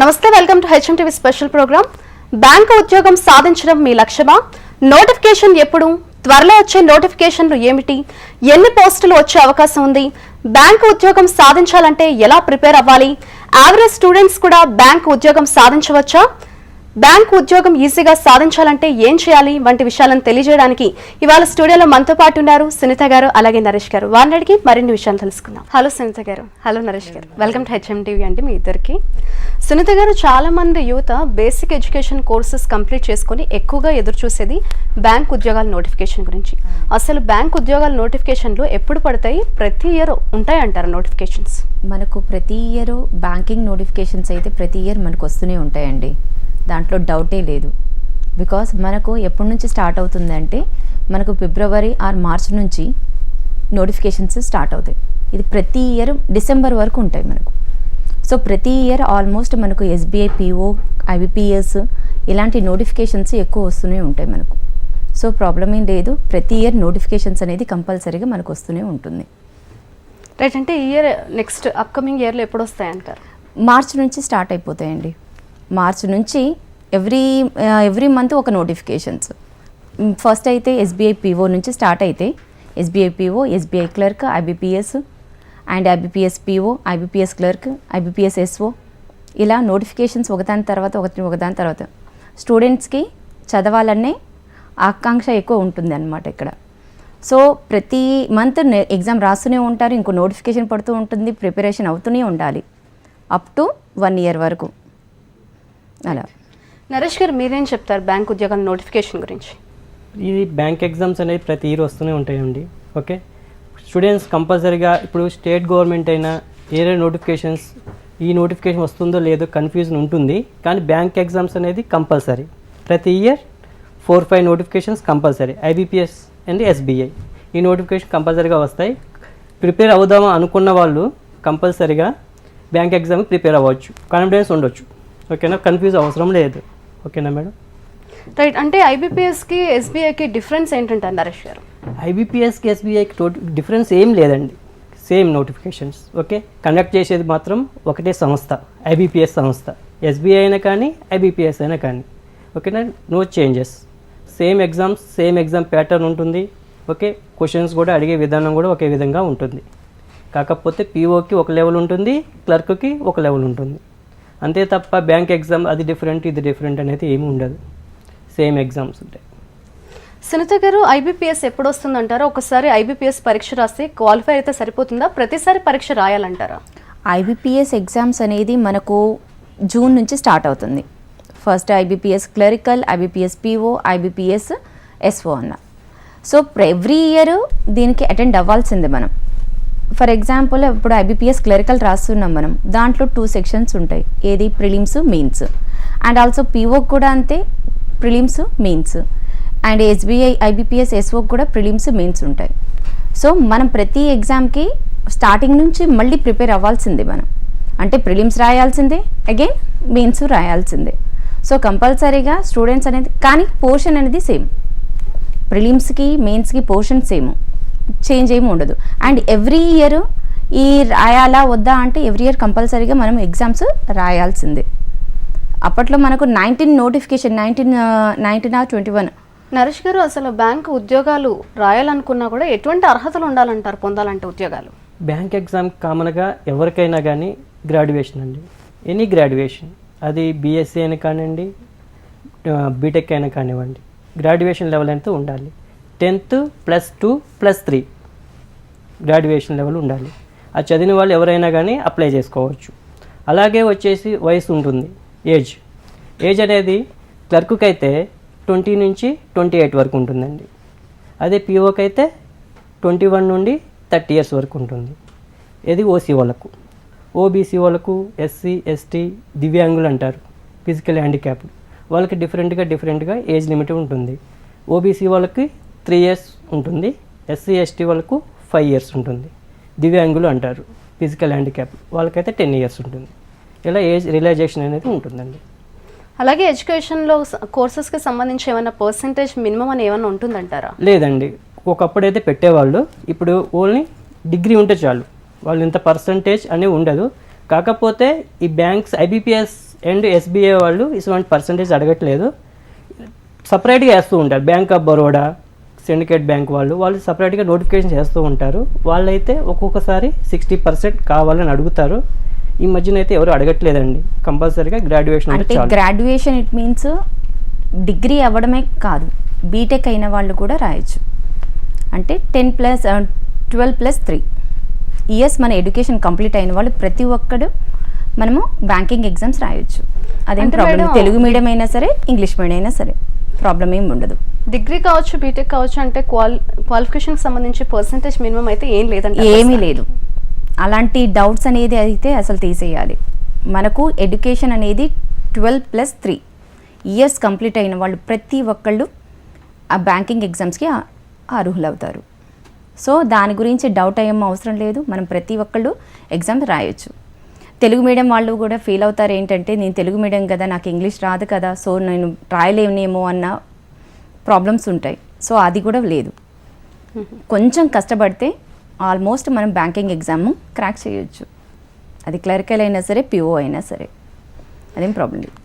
నమస్తే welcome to HM TV special program. Bank ఉద్యోగం సాధించడం మీ లక్ష్యమా? నోటిఫికేషన్ ఎప్పుడు? త్వరలో వచ్చే నోటిఫికేషన్లు ఏమిటి? ఎన్ని పోస్టులు వచ్చే అవకాశం ఉంది? బ్యాంకు ఉద్యోగం సాధించాలంటే ఎలా ప్రిపేర్ అవ్వాలి? యావరేజ్ స్టూడెంట్స్ కూడా బ్యాంకు ఉద్యోగం సాధించవచ్చా? బ్యాంకు ఉద్యోగం ఈజీగా సాధించాలంటే ఏం చేయాలి వంటి విషయాలను తెలియజేయడానికి ఇవాళ స్టూడియోలో మనతో పాటు ఉన్నారు సునీత గారు అలాగే నరేష్ గారు. వారిని అడిగి మరిన్ని విషయాలు తెలుసుకుందాం. హలో సునీత గారు. హలో నరేష్ గారు. వెల్కమ్ టు హెచ్ఎం టీవీ అండి మీ ఇద్దరికి. సునీత గారు చాలా మంది యువత బేసిక్ ఎడ్యుకేషన్ కోర్సెస్ కంప్లీట్ చేసుకొని ఎక్కువగా ఎదురు చూసేది బ్యాంక్ ఉద్యోగాల నోటిఫికేషన్ గురించి. అసలు బ్యాంక్ ఉద్యోగాల నోటిఫికేషన్లు ఎప్పుడు పడతాయి? ప్రతి ఇయర్ ఉంటాయి అంటారు నోటిఫికేషన్స్? మనకు ప్రతి ఇయర్ బ్యాంకింగ్ నోటిఫికేషన్స్ అయితే ప్రతి ఇయర్ మనకు వస్తూనే ఉంటాయండి. దాంట్లో డౌటే లేదు. బికాస్ మనకు ఎప్పటి నుంచి స్టార్ట్ అవుతుందంటే మనకు ఫిబ్రవరి ఆర్ మార్చ్ నుంచి నోటిఫికేషన్స్ స్టార్ట్ అవుతాయి. ఇది ప్రతి ఇయర్ డిసెంబర్ వరకు ఉంటాయి మనకు. సో ప్రతి ఇయర్ ఆల్మోస్ట్ మనకు ఎస్బీఐ పిఓ ఐబిపిఎస్ ఇలాంటి నోటిఫికేషన్స్ ఎక్కువ వస్తూనే ఉంటాయి మనకు. సో ప్రాబ్లం ఏం లేదు. ప్రతి ఇయర్ నోటిఫికేషన్స్ అనేది కంపల్సరీగా మనకు వస్తూనే ఉంటుంది. రైట్ అంటే ఇయర్ నెక్స్ట్ అప్కమింగ్ ఇయర్లో ఎప్పుడు వస్తాయి అంటారు మార్చ్ నుంచి స్టార్ట్ అయిపోతాయండి. మార్చ్ నుంచి ఎవ్రీ ఎవ్రీ మంత్ ఒక నోటిఫికేషన్స్. ఫస్ట్ అయితే ఎస్బీఐ పీఓ నుంచి స్టార్ట్ అయితే SBI PO SBI clerk IBPS and IBPS PO IBPS clerk IBPS SO. ఇలా నోటిఫికేషన్స్ ఒకదాని తర్వాత ఒకటి ఒకదాని తర్వాత. స్టూడెంట్స్కి చదవాలనే ఆకాంక్ష ఎక్కువ ఉంటుంది అనమాట ఇక్కడ. సో ప్రతి మంత్ ఎగ్జామ్ రాస్తూనే ఉంటారు ఇంకో నోటిఫికేషన్ పడుతూ ఉంటుంది ప్రిపరేషన్ అవుతూనే ఉండాలి. అప్ టు వన్ ఇయర్ వరకు. అలా. నరేష్ గారు మీరేం చెప్తారు బ్యాంక్ ఉద్యోగాల నోటిఫికేషన్ గురించి? ఇది బ్యాంక్ ఎగ్జామ్స్ అనేది ప్రతి ఇయర్ వస్తూనే ఉంటాయండి ఓకే? స్టూడెంట్స్ కంపల్సరీగా ఇప్పుడు స్టేట్ గవర్నమెంట్ అయినా ఏరే నోటిఫికేషన్స్ ఈ నోటిఫికేషన్ వస్తుందో లేదో కన్ఫ్యూజన్ ఉంటుంది కానీ బ్యాంక్ ఎగ్జామ్స్ అనేది కంపల్సరీ. ప్రతి year four five notifications compulsory IBPS and SBI. ఈ నోటిఫికేషన్ కంపల్సరీగా వస్తాయి. ప్రిపేర్ అవుదామా అనుకున్న వాళ్ళు కంపల్సరీగా బ్యాంక్ ఎగ్జామ్కి ప్రిపేర్ అవ్వచ్చు కాన్ఫిడెన్స్ ఉండొచ్చు. ఓకేనా? కన్ఫ్యూజ్ అవసరం లేదు. ఓకేనా మేడం? రైట్ అంటే ఐబీపీఎస్కి ఎస్బీఐకి డిఫరెన్స్ ఏంటంటారు నరేష్ గారు? ఐబీపీఎస్కి ఎస్బీఐకి డిఫరెన్స్ ఏం లేదండి. Same notifications okay? కండక్ట్ చేసేది మాత్రం ఒకటే సంస్థ ఐబీపీఎస్ సంస్థ. ఎస్బీఐ అయినా కానీ ఐబీపీఎస్ అయినా కానీ. ఓకేనా? No changes. Same exams same exam pattern ఉంటుంది. ఓకే? క్వశ్చన్స్ కూడా అడిగే విధానం కూడా ఒకే విధంగా ఉంటుంది. కాకపోతే పీఓకి ఒక లెవెల్ ఉంటుంది క్లర్క్కి ఒక లెవెల్ ఉంటుంది. అంతే తప్ప బ్యాంక్ ఎగ్జామ్ అది డిఫరెంట్ ఇది డిఫరెంట్ అనేది ఏమి ఉండదు. సేమ్ ఎగ్జామ్స్ ఉంటాయి. సునీత గారు ఐబీపీఎస్ ఎప్పుడు వస్తుందంటారా ఒకసారి ఐబీపీఎస్ పరీక్ష రాస్తే క్వాలిఫై అయితే సరిపోతుందా? ప్రతిసారి పరీక్ష రాయాలంటారా? ఐబీపీఎస్ ఎగ్జామ్స్ అనేది మనకు జూన్ నుంచి స్టార్ట్ అవుతుంది. First IBPS clerical IBPS PO IBPS SO అన్న. సో ఎవ్రీ ఇయర్ దీనికి అటెండ్ అవ్వాల్సిందే మనం. ఫర్ ఎగ్జాంపుల్ ఇప్పుడు ఐబీపీఎస్ క్లరికల్ రాస్తున్నాం మనం. దాంట్లో టూ సెక్షన్స్ ఉంటాయి. ఏది? Prelims mains and also PO కూడా అంతే prelims mains and SBI IBPS SO కూడా ప్రిలిమ్స్ మెయిన్స్ ఉంటాయి. సో మనం ప్రతి ఎగ్జామ్కి స్టార్టింగ్ నుంచి మళ్ళీ ప్రిపేర్ అవ్వాల్సిందే మనం. అంటే ప్రిలిమ్స్ రాయాల్సిందే అగైన్ మెయిన్స్ రాయాల్సిందే. సో కంపల్సరీగా స్టూడెంట్స్ అనేది కానీ పోర్షన్ అనేది సేమ్ ప్రిలిమ్స్కి మెయిన్స్కి పోర్షన్ సేమ్ చేంజ్ ఏమి ఉండదు. అండ్ ఎవ్రీ ఇయర్ ఈ రాయాలా వద్దా అంటే ఎవ్రీ ఇయర్ కంపల్సరీగా మనం ఎగ్జామ్స్ రాయాల్సిందే. అప్పట్లో మనకు nineteen notification nineteen nineteen or twenty one. Naresh గారు అసలు బ్యాంక్ ఉద్యోగాలు రాయాలనుకున్నా కూడా ఎటువంటి అర్హతలు ఉండాలంటారు పొందాలంటే ఉద్యోగాలు? బ్యాంక్ ఎగ్జామ్ కామన్గా ఎవరికైనా కానీ గ్రాడ్యుయేషన్ అండి. Any graduation. అది బీఎస్సీ అయినా కానివ్వండి బీటెక్ అయినా కానివ్వండి గ్రాడ్యుయేషన్ లెవెల్ అయితే ఉండాలి. Tenth plus two plus three graduation level ఉండాలి. ఆ చదివిన వాళ్ళు ఎవరైనా కానీ అప్లై చేసుకోవచ్చు. అలాగే వచ్చేసి వయసు ఉంటుంది ఏజ్ ఏజ్ అనేది క్లర్క్కి అయితే ట్వంటీ నుంచి ట్వంటీ ఎయిట్ వరకు ఉంటుందండి. అదే పిఓకి అయితే ట్వంటీ వన్ నుండి థర్టీ ఇయర్స్ వరకు ఉంటుంది. ఇది ఓసీ వాళ్ళకు. ఓబీసీ వాళ్ళకు ఎస్సీ ఎస్టీ దివ్యాంగులు అంటారు. ఫిజికల్ హ్యాండిక్యాప్ వాళ్ళకి డిఫరెంట్గా డిఫరెంట్గా ఏజ్ లిమిట్ ఉంటుంది. ఓబీసీ వాళ్ళకి త్రీ ఇయర్స్ ఉంటుంది. ఎస్సీ ఎస్టీ వాళ్ళకు ఫైవ్ ఇయర్స్ ఉంటుంది. దివ్యాంగులు అంటారు. ఫిజికల్ హ్యాండిక్యాప్ వాళ్ళకైతే టెన్ ఇయర్స్ ఉంటుంది. ఇలా ఏజ్ రిలైజేషన్ అనేది ఉంటుందండి. అలాగే ఎడ్యుకేషన్లో కోర్సెస్కి సంబంధించి ఏమైనా పర్సంటేజ్ మినిమం అని ఏమైనా ఉంటుందంటారా? లేదండి. ఒకప్పుడైతే పెట్టేవాళ్ళు ఇప్పుడు ఓన్లీ డిగ్రీ ఉంటే చాలు. వాళ్ళు ఇంత పర్సంటేజ్ అనేది ఉండదు. కాకపోతే ఈ బ్యాంక్స్ ఐబీపీఎస్ అండ్ ఎస్బీఐ వాళ్ళు ఇటువంటి పర్సంటేజ్ అడగట్లేదు. సపరేట్గా వేస్తూ ఉంటారు. Bank of Baroda syndicate bank వాళ్ళు వాళ్ళు సపరేట్గా నోటిఫికేషన్ చేస్తూ ఉంటారు. వాళ్ళైతే ఒక్కొక్కసారి సిక్స్టీ పర్సెంట్ కావాలని అడుగుతారు. ఈ మధ్యన అయితే ఎవరు అడగట్లేదండి. కంపల్సరీగా గ్రాడ్యుయేషన్ అంటే గ్రాడ్యుయేషన్ ఇట్ మీన్స్ డిగ్రీ అవ్వడమే కాదు బీటెక్ అయిన వాళ్ళు కూడా రాయొచ్చు. అంటే ten plus twelve plus three years మన ఎడ్యుకేషన్ కంప్లీట్ అయిన వాళ్ళు ప్రతి ఒక్కడు మనము బ్యాంకింగ్ ఎగ్జామ్స్ రాయొచ్చు. అదేం అంటే ప్రాబ్లం మేడం- తెలుగు మీడియం అయినా సరే ఇంగ్లీష్ మీడియం అయినా సరే. ప్రాబ్లం ఏం ఉండదు. డిగ్రీ కావచ్చు బీటెక్ కావచ్చు అంటే క్వాల్ క్వాలిఫికేషన్కి సంబంధించి పర్సంటేజ్ మినిమం అయితే ఏం లేదంటే ఏమీ లేదు. అలాంటి డౌట్స్ అనేది అయితే అసలు తీసేయాలి. మనకు ఎడ్యుకేషన్ అనేది twelve plus three years complete అయిన వాళ్ళు ప్రతి ఒక్కళ్ళు ఆ బ్యాంకింగ్ ఎగ్జామ్స్కి అర్హులవుతారు. సో దాని గురించి డౌట్ అయ్యేం అవసరం లేదు. మనం ప్రతి ఒక్కళ్ళు ఎగ్జామ్ రాయొచ్చు. తెలుగు మీడియం వాళ్ళు కూడా ఫీల్ అవుతారు ఏంటంటే నేను తెలుగు మీడియం కదా నాకు ఇంగ్లీష్ రాదు కదా సో నేను రాయలేనేమో అన్న ప్రాబ్లమ్స్ ఉంటాయి. సో అది కూడా లేదు. కొంచెం కష్టపడితే ఆల్మోస్ట్ మనం బ్యాంకింగ్ ఎగ్జామ్ క్రాక్ చేయొచ్చు. అది క్లరికల్ అయినా సరే పిఓ అయినా సరే. అదేం ప్రాబ్లం లేదు.